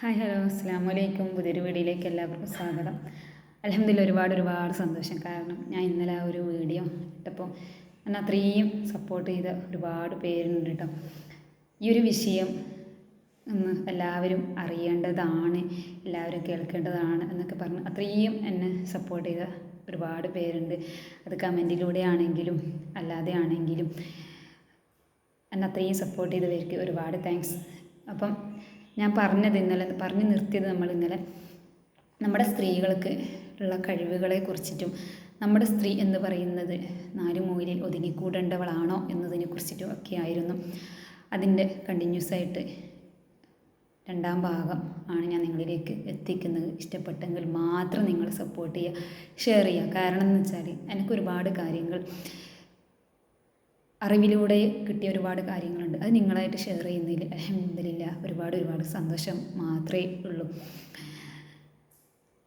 Hi hello അസ്സാം വലൈക്കും പുതിയൊരു വീഡിയോയിലേക്ക് എല്ലാവർക്കും സ്വാഗതം. അലഹമ്മദില്ല ഒരുപാട് ഒരുപാട് സന്തോഷം. കാരണം ഞാൻ ഇന്നലെ ആ ഒരു വീഡിയോ ഇട്ടപ്പോൾ എന്നെ അത്രയും സപ്പോർട്ട് ചെയ്ത ഒരുപാട് പേരുണ്ട് കേട്ടോ ഈ ഒരു വിഷയം ഒന്ന് എല്ലാവരും അറിയേണ്ടതാണ് എല്ലാവരും കേൾക്കേണ്ടതാണ് എന്നൊക്കെ പറഞ്ഞ് അത്രയും എന്നെ സപ്പോർട്ട് ചെയ്ത ഒരുപാട് പേരുണ്ട്. അത് കമന്റിലൂടെ ആണെങ്കിലും അല്ലാതെ ആണെങ്കിലും എന്നെ അത്രയും സപ്പോർട്ട് ചെയ്തവർക്ക് ഒരുപാട് താങ്ക്സ് അപ്പം ഞാൻ പറഞ്ഞത് ഇന്നലെ പറഞ്ഞു നിർത്തിയത് നമ്മൾ ഇന്നലെ. നമ്മുടെ സ്ത്രീകൾക്ക് ഉള്ള കഴിവുകളെ കുറിച്ചിട്ടും നമ്മുടെ സ്ത്രീ എന്ന് പറയുന്നത് നാല് മൂലയിൽ ഒതുങ്ങിക്കൂടേണ്ടവളാണോ എന്നതിനെ കുറിച്ചിട്ടും ഒക്കെ ആയിരുന്നു. അതിന്റെ കണ്ടിന്യൂസ് ആയിട്ട് രണ്ടാം ഭാഗം ആണ് ഞാൻ നിങ്ങളിലേക്ക് എത്തിക്കുന്നത്. ഇഷ്ടപ്പെട്ടെങ്കിൽ മാത്രം നിങ്ങൾ സപ്പോർട്ട് ചെയ്യുക ഷെയർ ചെയ്യുക. കാരണം എന്ന് വെച്ചാൽ എനിക്ക് ഒരുപാട് കാര്യങ്ങൾ അറിവിലൂടെ കിട്ടിയ ഒരുപാട് കാര്യങ്ങളുണ്ട്. അത് നിങ്ങളായിട്ട് ഷെയർ ചെയ്യുന്നതിൽ അലഹമില്ല ഒരുപാട് ഒരുപാട് സന്തോഷം മാത്രമേ ഉള്ളൂ.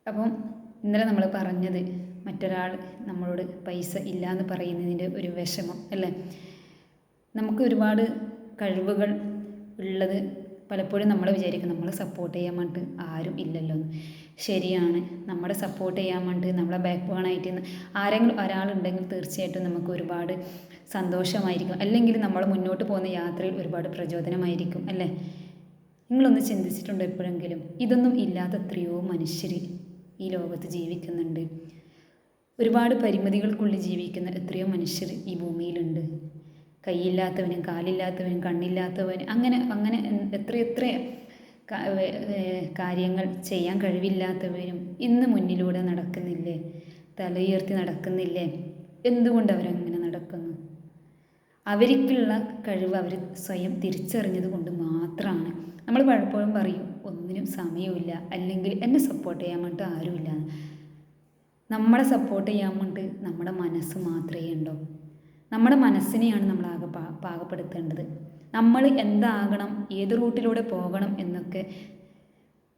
അപ്പം ഇന്നലെ നമ്മൾ പറഞ്ഞത് മറ്റൊരാൾ നമ്മളോട് പൈസ ഇല്ല എന്ന് പറയുന്നതിന്റെ ഒരു വിഷമം അല്ലേ? നമുക്ക് ഒരുപാട് കഴിവുകൾ ഉള്ളത് പലപ്പോഴും നമ്മൾ വിചാരിക്കും നമ്മളെ സപ്പോർട്ട് ചെയ്യാൻ വേണ്ടിയിട്ട് ആരും ഇല്ലല്ലോ. എന്ന് ശരിയാണ്. നമ്മളെ സപ്പോർട്ട് ചെയ്യാൻ വേണ്ടി നമ്മളെ ബാക്ക് ബോണായിട്ട് ആരെങ്കിലും ഒരാളുണ്ടെങ്കിൽ തീർച്ചയായിട്ടും നമുക്ക് ഒരുപാട് സന്തോഷമായിരിക്കും. അല്ലെങ്കിൽ നമ്മൾ മുന്നോട്ട് പോകുന്ന യാത്രയിൽ ഒരുപാട് പ്രചോദനമായിരിക്കും അല്ലേ? നിങ്ങളൊന്ന് ചിന്തിച്ചിട്ടുണ്ട് എപ്പോഴെങ്കിലും? ഇതൊന്നും ഇല്ലാത്ത എത്രയോ മനുഷ്യർ ഈ ലോകത്ത് ജീവിക്കുന്നുണ്ട്. ഒരുപാട് പരിമിതികൾക്കുള്ളിൽ ജീവിക്കുന്ന എത്രയോ മനുഷ്യർ ഈ ഭൂമിയിലുണ്ട്. കൈയില്ലാത്തവനും കാലില്ലാത്തവനും കണ്ണില്ലാത്തവൻ അങ്ങനെ അങ്ങനെ എത്ര എത്ര കാര്യങ്ങൾ ചെയ്യാൻ കഴിവില്ലാത്തവരും ഇന്ന് മുന്നിലൂടെ നടക്കുന്നില്ലേ? തലയുയർത്തി നടക്കുന്നില്ലേ? എന്തുകൊണ്ട് അവരങ്ങനെ നടക്കുന്നു? അവർക്കുള്ള കഴിവ് അവർ സ്വയം തിരിച്ചറിഞ്ഞത് കൊണ്ട് മാത്രമാണ്. നമ്മൾ പലപ്പോഴും പറയും ഒന്നിനും സമയമില്ല അല്ലെങ്കിൽ എന്നെ സപ്പോർട്ട് ചെയ്യാൻ വേണ്ടിയിട്ട് ആരുമില്ല. നമ്മളെ സപ്പോർട്ട് ചെയ്യാൻ വേണ്ടി നമ്മുടെ മനസ്സ് മാത്രമേ ഉണ്ടോ? നമ്മുടെ മനസ്സിനെയാണ് നമ്മൾ ആകെ പാ പാകപ്പെടുത്തേണ്ടത്. നമ്മൾ എന്താകണം ഏത് റൂട്ടിലൂടെ പോകണം എന്നൊക്കെ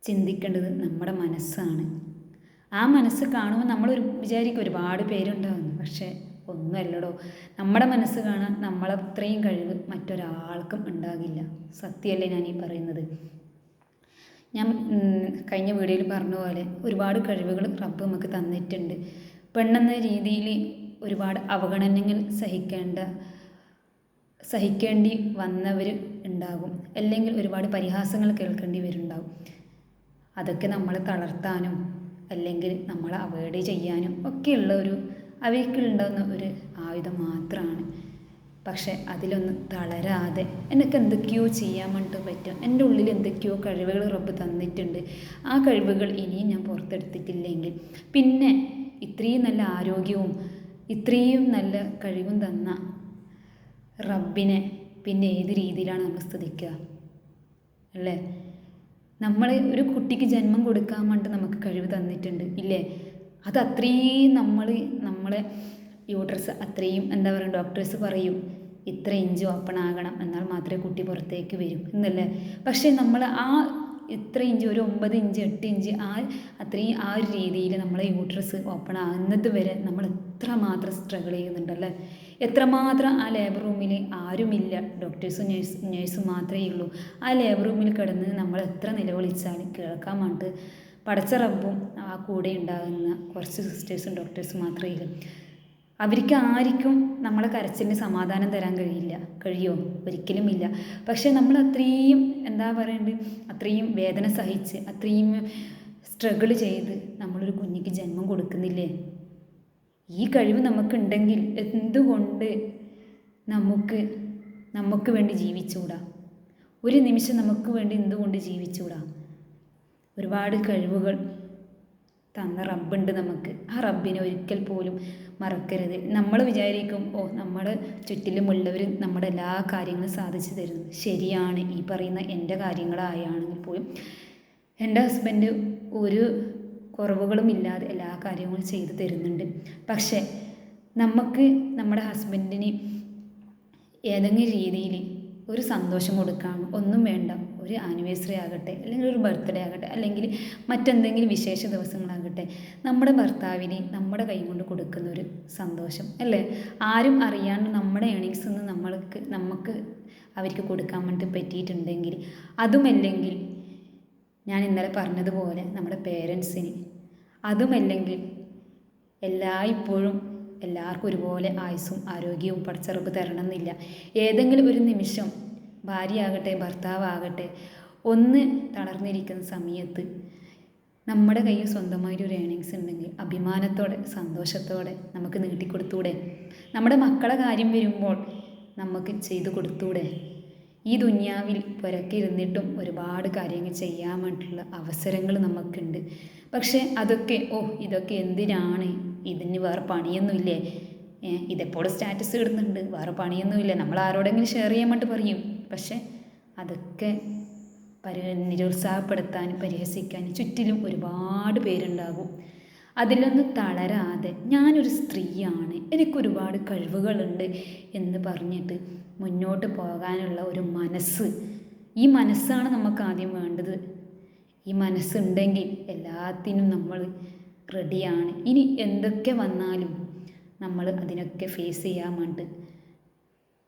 ചിന്തിക്കേണ്ടത് നമ്മുടെ മനസ്സാണ്. ആ മനസ്സ് കാണുമ്പോൾ നമ്മൾ ഒരു വിചാരിക്കും ഒരുപാട് പേരുണ്ടാകുന്നു പക്ഷേ ഒന്നുമല്ലടോ. നമ്മുടെ മനസ്സ് കാണാൻ നമ്മളത്രയും കഴിവ് മറ്റൊരാൾക്കും ഉണ്ടാകില്ല. സത്യമല്ലേ ഞാൻ ഈ പറയുന്നത്? ഞാൻ കഴിഞ്ഞ വീഡിയോയിൽ പറഞ്ഞ പോലെ ഒരുപാട് കഴിവുകൾ റബ്ബ് നമുക്ക് തന്നിട്ടുണ്ട്. പെണ്ണെന്ന രീതിയിൽ ഒരുപാട് അവഗണനകൾ സഹിക്കേണ്ട സഹിക്കേണ്ടി വന്നവർ ഉണ്ടാകും. അല്ലെങ്കിൽ ഒരുപാട് പരിഹാസങ്ങൾ കേൾക്കേണ്ടി വരുന്നുണ്ടാകും അതൊക്കെ നമ്മളെ തളർത്താനും അല്ലെങ്കിൽ നമ്മളെ അവോയ്ഡ് ചെയ്യാനും ഒക്കെയുള്ള ഒരു അവയ്ക്കുണ്ടാകുന്ന ഒരു ആയുധം മാത്രമാണ് പക്ഷെ അതിലൊന്നും തളരാതെ എനിക്ക് എന്തൊക്കെയോ ചെയ്യാൻ വേണ്ടിട്ട് പറ്റും. എന്റെ ഉള്ളിൽ എന്തൊക്കെയോ കഴിവുകൾ റബ്ബ് തന്നിട്ടുണ്ട്. ആ കഴിവുകൾ ഇനിയും ഞാൻ പുറത്തെടുത്തിട്ടില്ലെങ്കിൽ പിന്നെ ഇത്രയും നല്ല ആരോഗ്യവും ഇത്രയും നല്ല കഴിവും തന്ന റബ്ബിനെ പിന്നെ ഏത് രീതിയിലാണ് നമ്മൾ സ്തുതിക്കുക? അല്ലേ? നമ്മൾ ഒരു കുട്ടിക്ക് ജന്മം കൊടുക്കാൻ വേണ്ടി നമുക്ക് കഴിവ് തന്നിട്ടുണ്ട് ഇല്ലേ? അത് അത്രയും നമ്മൾ നമ്മളെ യൂട്രസ് അത്രയും എന്താ പറയുക ഡോക്ടേഴ്സ് പറയും ഇത്ര ഇഞ്ച് ഓപ്പൺ ആകണം എന്നാൽ മാത്രമേ കുട്ടി പുറത്തേക്ക് വരും എന്നല്ലേ? പക്ഷേ നമ്മൾ ആ ഇത്ര ഇഞ്ച് ഒരു ഒമ്പത് ഇഞ്ച് എട്ട് ഇഞ്ച് ആ അത്രയും ആ ഒരു രീതിയിൽ നമ്മളെ യൂട്രസ് ഓപ്പൺ ആകുന്നത് വരെ നമ്മൾ എത്രമാത്രം സ്ട്രഗിൾ ചെയ്യുന്നുണ്ടല്ലേ? എത്രമാത്രം ആ ലേബർ റൂമിൽ ആരുമില്ല. ഡോക്ടേഴ്സും നേഴ്സ് നേഴ്സും മാത്രമേ ഉള്ളൂ. ആ ലേബർ റൂമിൽ കിടന്ന് നമ്മൾ എത്ര നിലവിളിച്ചാലും കേൾക്കാൻ വേണ്ടിയിട്ട് പടച്ച റബ്ബും ആ കൂടെ ഉണ്ടാകുന്ന കുറച്ച് സിസ്റ്റേഴ്സും ഡോക്ടേഴ്സും മാത്രമേ ഉള്ളൂ. അവർക്ക് ആർക്കും നമ്മളെ കരച്ചിലിന് സമാധാനം തരാൻ കഴിയില്ല കഴിയോ? ഒരിക്കലും ഇല്ല. പക്ഷെ നമ്മൾ അത്രയും എന്താ പറയേണ്ടത് അത്രയും വേദന സഹിച്ച് അത്രയും സ്ട്രഗിൾ ചെയ്ത് നമ്മളൊരു കുഞ്ഞിക്ക് ജന്മം കൊടുക്കുന്നില്ലേ? ഈ കഴിവ് നമുക്കുണ്ടെങ്കിൽ എന്തുകൊണ്ട് നമുക്ക് നമുക്ക് വേണ്ടി ജീവിച്ചുകൂടാ? ഒരു നിമിഷം നമുക്ക് വേണ്ടി എന്തുകൊണ്ട് ജീവിച്ചുകൂടാ? ഒരുപാട് കഴിവുകൾ തന്ന റബ്ബുണ്ട് നമുക്ക്. ആ റബ്ബിനെ ഒരിക്കൽ പോലും മറക്കരുത്. നമ്മൾ വിചാരിക്കും ഓ നമ്മൾ ചുറ്റിലുമുള്ളവർ നമ്മുടെ എല്ലാ കാര്യങ്ങളും സാധിച്ചു തരുന്നു. ശരിയാണ് ഈ പറയുന്ന എന്റെ കാര്യങ്ങളായാണെങ്കിൽ പോലും. എന്റെ ഹസ്ബൻഡ് ഒരു കുറവുകളും ഇല്ലാതെ എല്ലാ കാര്യങ്ങളും ചെയ്തു തരുന്നുണ്ട്. പക്ഷേ നമുക്ക് നമ്മുടെ ഹസ്ബൻഡിന് ഏതെങ്കിലും രീതിയിൽ ഒരു സന്തോഷം കൊടുക്കാം ഒന്നും വേണ്ട. ഒരു ആനിവേഴ്സറി ആകട്ടെ അല്ലെങ്കിൽ ഒരു ബർത്ത്ഡേ ആകട്ടെ അല്ലെങ്കിൽ മറ്റെന്തെങ്കിലും വിശേഷ ദിവസങ്ങളാകട്ടെ നമ്മുടെ ഭർത്താവിനെ നമ്മുടെ കൈ കൊണ്ട് കൊടുക്കുന്ന ഒരു സന്തോഷം അല്ലേ? ആരും അറിയാണ്ട് നമ്മുടെ ഏണിങ്സ് നിന്ന് നമ്മൾക്ക് നമുക്ക് അവർക്ക് കൊടുക്കാൻ വേണ്ടി പറ്റിയിട്ടുണ്ടെങ്കിൽ അതുമല്ലെങ്കിൽ ഞാൻ ഇന്നലെ പറഞ്ഞതുപോലെ നമ്മുടെ പേരൻസിന് അതുമല്ലെങ്കിൽ എല്ലായ്പ്പോഴും എല്ലാവർക്കും ഒരുപോലെ ആയുസ്സും ആരോഗ്യവും പഠിച്ചറപ്പ് തരണമെന്നില്ല. ഏതെങ്കിലും ഒരു നിമിഷം ഭാര്യയാകട്ടെ ഭർത്താവാകട്ടെ ഒന്ന് തളർന്നിരിക്കുന്ന സമയത്ത് നമ്മുടെ കയ്യിൽ സ്വന്തമായിട്ട് ഒരു ഏണിങ്സ് ഉണ്ടെങ്കിൽ അഭിമാനത്തോടെ സന്തോഷത്തോടെ നമുക്ക് നീട്ടിക്കൊടുത്തൂടെ? നമ്മുടെ മക്കളെ കാര്യം വരുമ്പോൾ നമുക്ക് ചെയ്തു കൊടുത്തൂടെ? ഈ ദുന്യാവിൽ പുരക്കിരുന്നിട്ടും ഒരുപാട് കാര്യങ്ങൾ ചെയ്യാൻ വേണ്ടിയിട്ടുള്ള അവസരങ്ങൾ നമുക്കുണ്ട്. പക്ഷേ അതൊക്കെ ഓ ഇതൊക്കെ എന്തിനാണ്? ഇതിന് വേറെ പണിയൊന്നുമില്ലേ? ഇതെപ്പോഴും സ്റ്റാറ്റസ് ഇടുന്നുണ്ട് വേറെ പണിയൊന്നുമില്ല. നമ്മൾ ആരോടെങ്കിലും ഷെയർ ചെയ്യാൻ വേണ്ടി പറയും. പക്ഷേ അതൊക്കെ പരി നിരുത്സാഹപ്പെടുത്താൻ പരിഹസിക്കാൻ ചുറ്റിലും ഒരുപാട് പേരുണ്ടാകും. അതിലൊന്നും തളരാതെ ഞാനൊരു സ്ത്രീയാണ് എനിക്കൊരുപാട് കഴിവുകളുണ്ട് എന്ന് പറഞ്ഞിട്ട് മുന്നോട്ട് പോകാനുള്ള ഒരു മനസ്സ്. ഈ മനസ്സാണ് നമുക്ക് ആദ്യം വേണ്ടത്. ഈ മനസ്സുണ്ടെങ്കിൽ എല്ലാത്തിനും നമ്മൾ റെഡിയാണ്. ഇനി എന്തൊക്കെ വന്നാലും നമ്മൾ അതിനൊക്കെ ഫേസ് ചെയ്യാൻ വേണ്ടി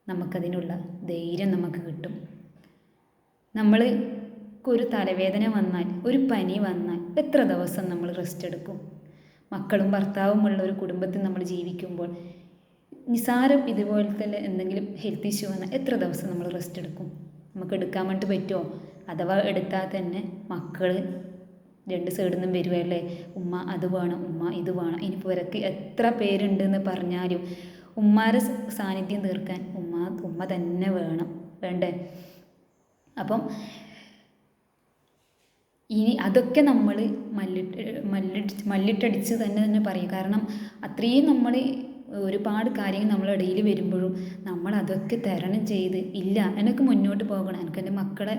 നമുക്കതിനുള്ള ധൈര്യം നമുക്ക് കിട്ടും. നമ്മൾ ഒരു തലവേദന വന്നാൽ ഒരു പനി വന്നാൽ എത്ര ദിവസം നമ്മൾ റെസ്റ്റ് എടുക്കും? മക്കളും ഭർത്താവും ഉള്ള ഒരു കുടുംബത്തിൽ നമ്മൾ ജീവിക്കുമ്പോൾ നിസാരം ഇതുപോലത്തെ എന്തെങ്കിലും ഹെൽത്ത് ഇഷ്യൂ വന്നാൽ എത്ര ദിവസം നമ്മൾ റെസ്റ്റ് എടുക്കും? നമുക്ക് എടുക്കാൻ വേണ്ടി പറ്റുമോ? അഥവാ എടുത്താൽ തന്നെ മക്കൾ രണ്ട് സൈഡിൽ നിന്നും വരുവല്ലേ? ഉമ്മ അത് വേണം ഉമ്മ ഇത് വേണം. ഇനിയിപ്പോൾ ഇവരൊക്കെ എത്ര പേരുണ്ടെന്ന് പറഞ്ഞാലും ഉമ്മാരെ സാന്നിധ്യം തീർക്കാൻ ഉമ്മ തന്നെ വേണം. വേണ്ടേ? അപ്പം ഇനി അതൊക്കെ നമ്മൾ മല്ലിട്ട് മല്ലിട്ട് മല്ലിട്ടടിച്ച് തന്നെ തന്നെ പറയും. കാരണം അത്രയും നമ്മൾ ഒരുപാട് കാര്യങ്ങൾ നമ്മളിടയിൽ വരുമ്പോഴും നമ്മൾ അതൊക്കെ തരണം ചെയ്ത് ഇല്ല എനിക്ക് മുന്നോട്ട് പോകണം എനിക്ക് എന്റെ മക്കളെ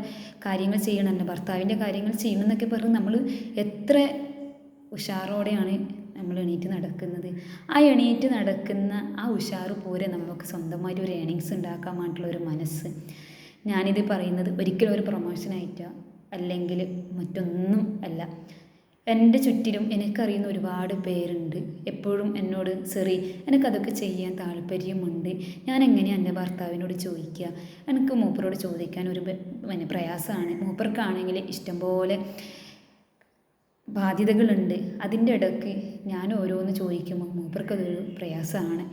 കാര്യങ്ങൾ ചെയ്യണം എന്റെ ഭർത്താവിന്റെ കാര്യങ്ങൾ ചെയ്യണം എന്നൊക്കെ പറഞ്ഞ് നമ്മൾ എത്ര ഉഷാറോടെയാണ് നമ്മൾ എണീറ്റ് നടക്കുന്നത്. ആ എണീറ്റ് നടക്കുന്ന ആ ഉഷാറ് പോരെ നമുക്ക് സ്വന്തമായിട്ട് ഒരു ഏണിങ്സ് ഉണ്ടാക്കാൻ വേണ്ടിയിട്ടുള്ള ഒരു മനസ്സ്. ഞാനിത് പറയുന്നത് ഒരിക്കലും ഒരു പ്രൊമോഷനായിട്ടോ അല്ലെങ്കിൽ മറ്റൊന്നും അല്ല. എന്റെ ചുറ്റിലും എനിക്കറിയുന്ന ഒരുപാട് പേരുണ്ട്. എപ്പോഴും എന്നോട് സെറി എനിക്കതൊക്കെ ചെയ്യാൻ താല്പര്യമുണ്ട്. ഞാൻ എങ്ങനെയാണ് എന്റെ ഭർത്താവിനോട് ചോദിക്കുക? എനിക്ക് മൂപ്പരോട് ചോദിക്കാൻ ഒരു പ്രയാസമാണ്. മൂപ്പർക്കാണെങ്കിൽ ഇഷ്ടംപോലെ ബാധ്യതകളുണ്ട്. അതിന്റെ ഇടയ്ക്ക് ഞാൻ ഓരോന്ന് ചോദിക്കുമ്പോൾ മൂപ്പർക്കതൊരു പ്രയാസമാണ്.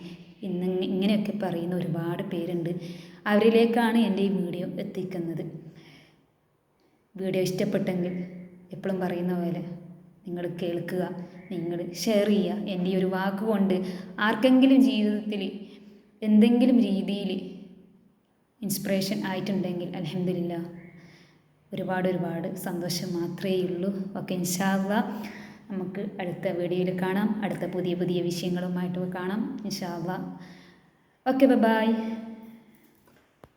ഇന്ന് ഇങ്ങനെയൊക്കെ പറയുന്ന ഒരുപാട് പേരുണ്ട്. അവരിലേക്കാണ് എന്റെ ഈ വീഡിയോ എത്തിക്കുന്നത്. വീഡിയോ ഇഷ്ടപ്പെട്ടെങ്കിൽ എപ്പോഴും പറയുന്ന പോലെ നിങ്ങൾ കേൾക്കുക നിങ്ങൾ ഷെയർ ചെയ്യുക. എന്റെ ഈ ഒരു വാക്ക് കൊണ്ട് ആർക്കെങ്കിലും ജീവിതത്തിൽ എന്തെങ്കിലും രീതിയിൽ ഇൻസ്പിറേഷൻ ആയിട്ടുണ്ടെങ്കിൽ അലഹമില്ല ഒരുപാട് ഒരുപാട് സന്തോഷം മാത്രമേ ഉള്ളൂ. ഓക്കെ ഇൻഷാല്ല നമുക്ക് അടുത്ത വീഡിയോയിൽ കാണാം. അടുത്ത പുതിയ പുതിയ വിഷയങ്ങളുമായിട്ട് കാണാം. ഇൻഷാല്ല ഓക്കെ ബൈ